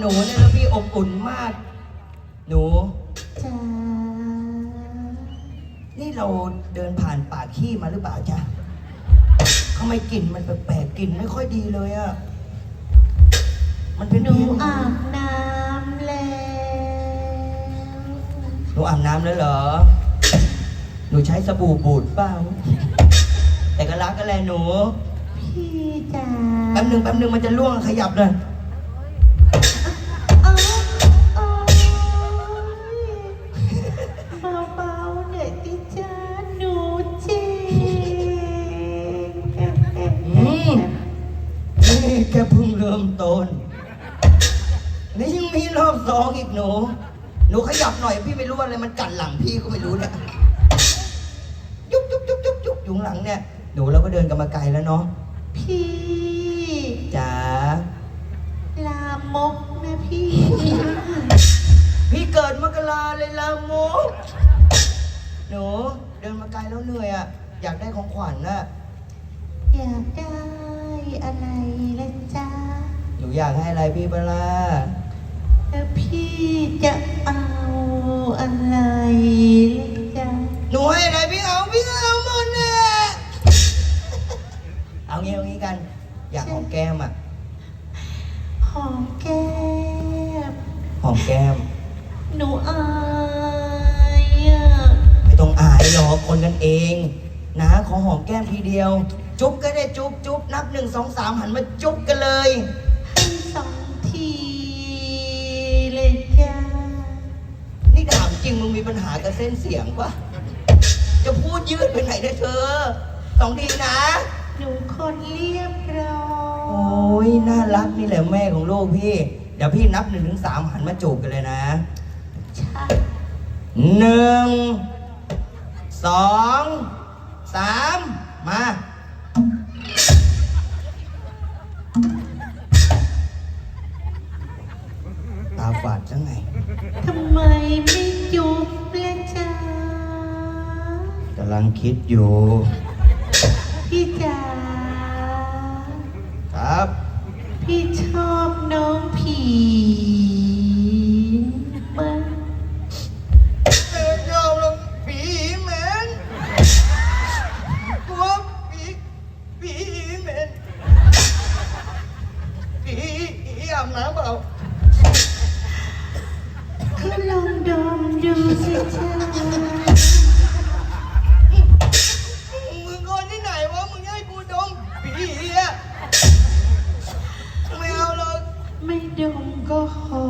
หนูเนี่ยแล้วพี่อบอุ่นมาก หนู จ้านี่เราเดินผ่านป่าขี้มาหรือเปล่าจ๊ะทำไมกลิ่นมันแปลกๆกลิ่นไม่ค่อยดีเลยอะมันเป็นหนูเพี้ยนอาบน้ำแล้วหนูอาบน้ำแล้วเหรอ หนูใช้สบู่บูดเปล่า แต่ก็รักกันแหละหนู พี่จ๋าแป๊บหนึ่งแป๊บหนึ่งมันจะล่วงขยับเลย แค่เพิ่งเริ่มต้นนี่ยังมีรอบสองอีกหนู หนูขยับหน่อยพี่ไม่รู้ว่าอะไรมันกัดหลังพี่ก็ไม่รู้เนี่ยยุบยุบยุบยุบยุบอยู่ข้างหลังเนี่ย หนูเราก็เดินกันมาไกลแล้วเนาะ พี่จ๋าลามกนะพี่ พี่เกิดมกราเลยละโมก หนูเดินมาไกลแล้วเหนื่อยอะ อยากได้ของขวัญน่ะอยากได้ อะไรล่ะจ้าหนูอยากให้อะไรพี่เปะล่าแล้วพี่จะเอาอะไรล่ะจ้าหนูให้อะไรพี่เอาพี่เอาหมดเนี่ยเอางี้เอางี้กัน อยากหอมแก้มอะหอมแก้มหอมแก้ม หนูอายอะไม่ต้องอายหรอกคนกันเอง นะขอหอมแก้มทีเดียว จุ๊บก็ได้จุ๊บจุ๊บนับหนึ่งสองสามหันมาจุ๊บกันเลยให้สองทีเลยจ้านี่ถามจริงมึงมีปัญหากับเส้นเสียงปะจะพูดยืดไปไหนได้เธอสองทีนะ หนูคนเรียบร้อโอ้ยยน่ารักนี่แหละแม่ของลูกพี่ เดี๋ยวพี่นับหนึ่งถึงสามหันมาจูบกันเลยนะใช่หนึ่งสองสามมา ตาฝาดจังไงทำไมไม่จุบล่ะจ้ากำลังคิดอยู่ พี่จ๋า ครับ พี่ชอบน้องผี ก็หอ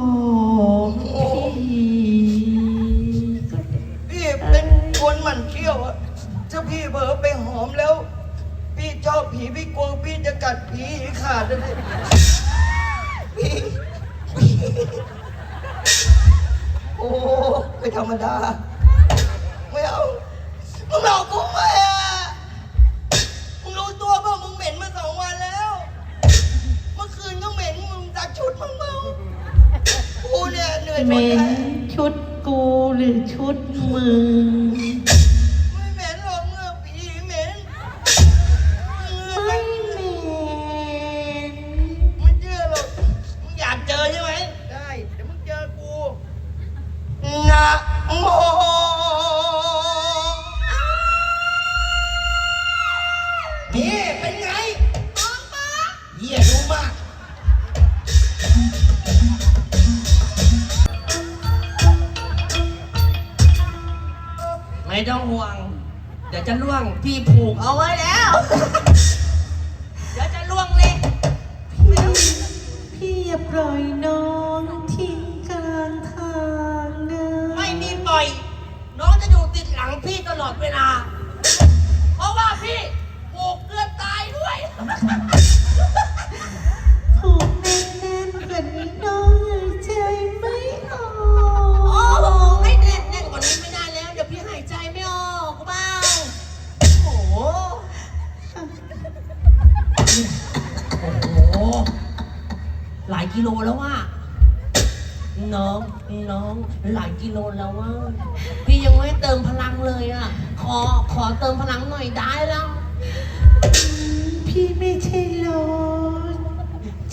มพี่พี่เป็นคนหมั่นเขี้ยวอะถ้าพี่เผลอไปหอมแล้ว พี่ชอบผีพี่กลัวพี่จะกัดผีขาดเลยพี่พี่โอ้ไม่ธรรมดา พี่ผูกเอาไว้แล้ว เดี๋ยวจะล่วงเลย พี่พี่อย่าปล่อยน้องทิ้งกลางทางนะไม่มีปล่อย น้องจะอยู่ติดหลังพี่ตลอดเวลา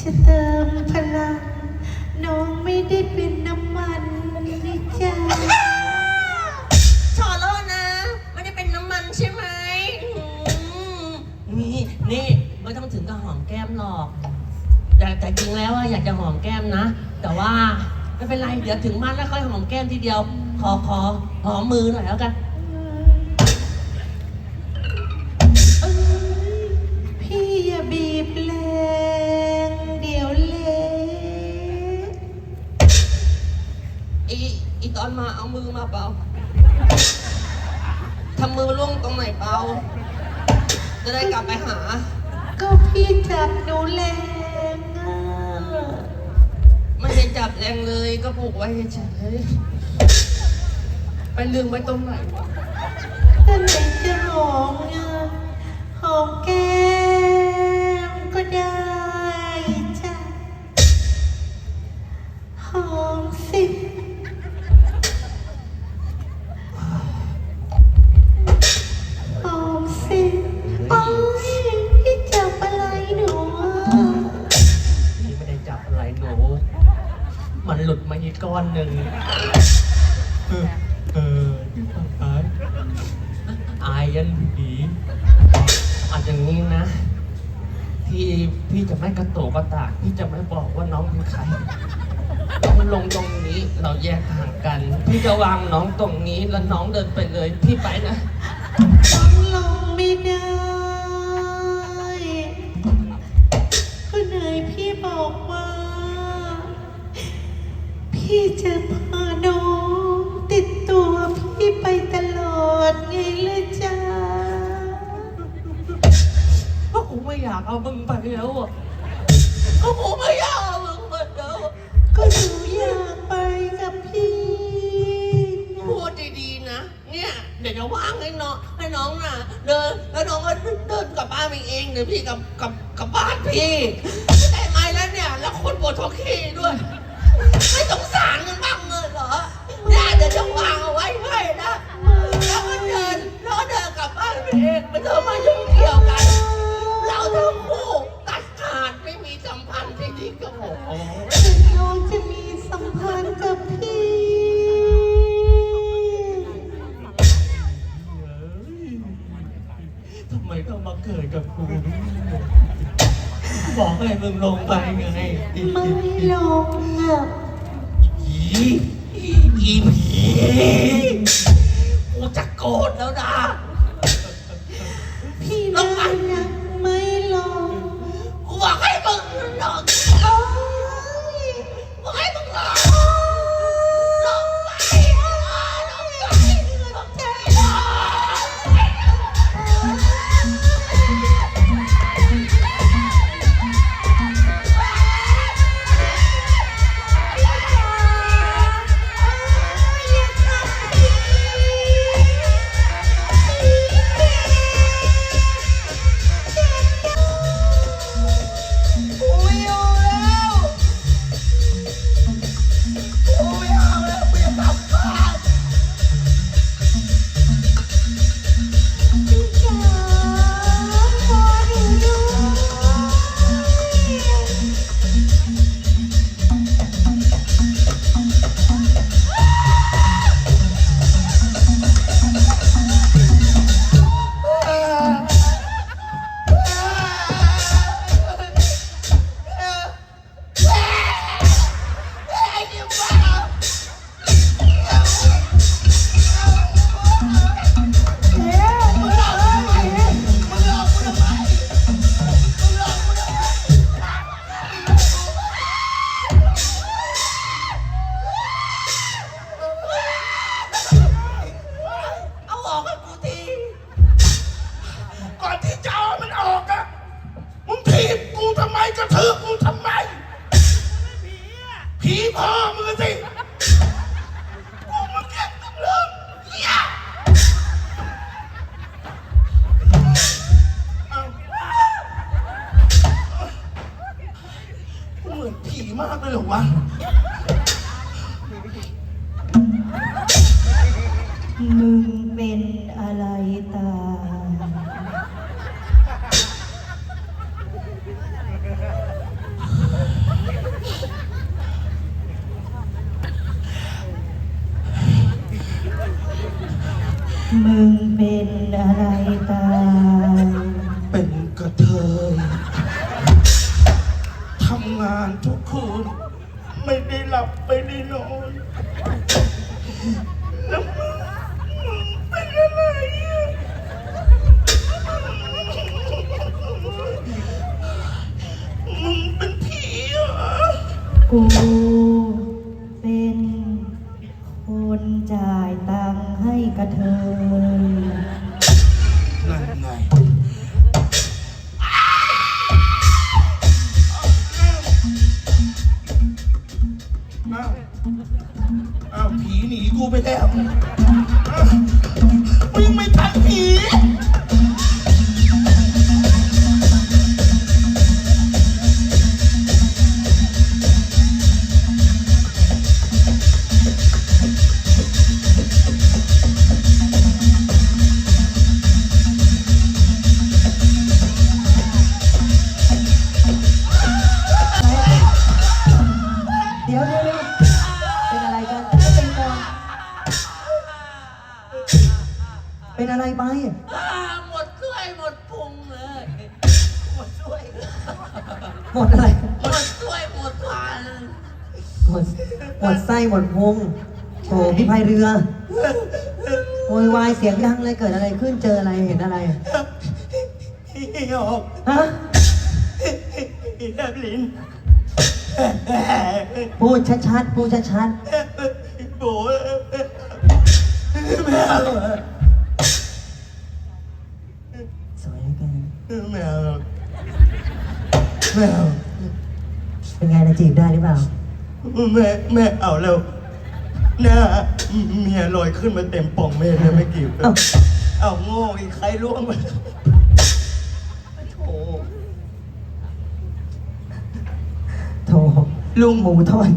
จะเติมพลัง น้องไม่ได้เป็นน้ำมันนี่จ้าขอโทษนะไม่ได้เป็นน้ำมันใช่ไหมอืมนี่นี่ไม่ต้องถึงกับหอมแก้มหรอก แต่แต่จริงแล้วอะอยากจะหอมแก้มนะ แต่ว่าไม่เป็นไร เดี๋ยวถึงบ้านแล้วค่อยหอมแก้มทีเดียว ขอขอหอมมือหน่อยแล้วกัน มาเอามือมาเปล่าทำมือล่วงตรงไหนเปล่าจะได้กลับไปหา ก็พี่จับหนูแรงอะไม่ได้จับแรงเลยก็ผูกไว้เฉยๆไปลืมไว้ตรงไหนวะถ้าไหนจะหอมอะหอมแก้มก็ได้ ระโตกกระตากพี่จะไม่บอกว่าน้องเป็นใครน้องลงตรงนี้เราแยกห่างกัน พี่จะวางน้องตรงนี้แล้วน้องเดินไปเลย พี่ไปนะต้องลงไม่ได้ก็ไหนพี่บอกว่าพี่จะพาน้องติดตัวพี่ไปตลอดไงล่ะจ๊ะเพราะกูไม่อยากเอามึงไปแล้วอะ ก็เดินกลับบ้านไปเองเดี๋ยวพี่กลับกลับกลับบ้านพี่แต่ไม่แล้วเนี่ย แล้วคนปวดท้องขี้ ทำไมต้องมาเกิดกับกูบอกให้มึงลงไปไงไม่ลงอะอีอีผีกูจะโกรธแล้วนะ ตาย เป็นกระเทยทำงานทุกคืน ไม่ได้หลับไม่ได้นอนแล้วมึงมึงเป็นอะไรอะมึงเป็นผีเหรอ กู หนีกูไปแล้ว หมดหมดไส้หมดพุงโอ้พี่พายเรือโวยวายเสียงดังเลยเกิดอะไรขึ้นเจออะไรเห็นอะไรผีออกฮะผีแลบลิ้นพูดชัดๆพูดชัดโบแมวๆสวยเหลือเกินแมวแมวเป็นไงนะจีบได้หรือเปล่า แม่แม่เอาแล้วหน้าเมียลอยขึ้นมาเต็มป่องแม่เลยไม่กี่เอ้า เอาโง่อีกใครล่วงมาโอ้โถลุงหมูทอด